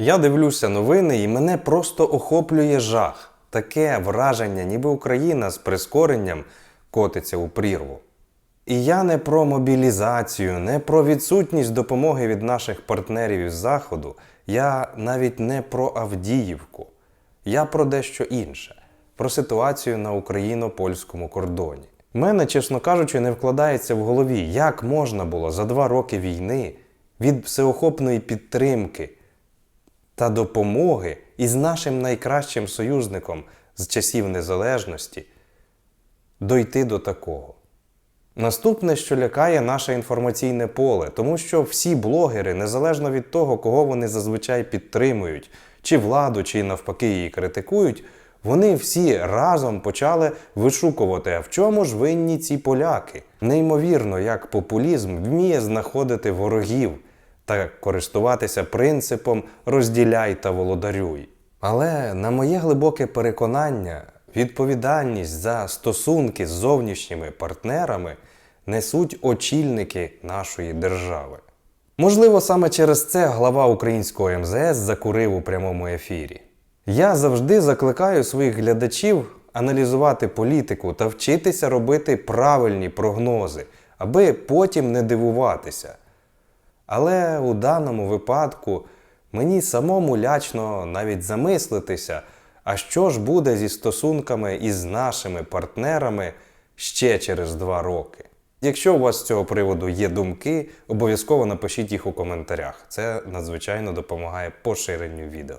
Я дивлюся новини і мене просто охоплює жах. Таке враження, ніби Україна з прискоренням котиться у прірву. І я не про мобілізацію, не про відсутність допомоги від наших партнерів із Заходу, я навіть не про Авдіївку. Я про дещо інше, про ситуацію на україно-польському кордоні. У мене, чесно кажучи, не вкладається в голові, як можна було за два роки війни від всеохопної підтримки та допомоги із нашим найкращим союзником з часів незалежності дойти до такого. Наступне, що лякає наше інформаційне поле, тому що всі блогери, незалежно від того, кого вони зазвичай підтримують, чи владу, чи навпаки її критикують, вони всі разом почали вишукувати, а в чому ж винні ці поляки. Неймовірно, як популізм вміє знаходити ворогів та користуватися принципом розділяй та володарюй. Але на моє глибоке переконання, відповідальність за стосунки з зовнішніми партнерами несуть очільники нашої держави. Можливо, саме через це глава українського МЗС закурив у прямому ефірі. Я завжди закликаю своїх глядачів аналізувати політику та вчитися робити правильні прогнози, аби потім не дивуватися. Але у даному випадку мені самому лячно навіть замислитися, а що ж буде зі стосунками із нашими партнерами ще через два роки. Якщо у вас з цього приводу є думки, обов'язково напишіть їх у коментарях. Це надзвичайно допомагає поширенню відео.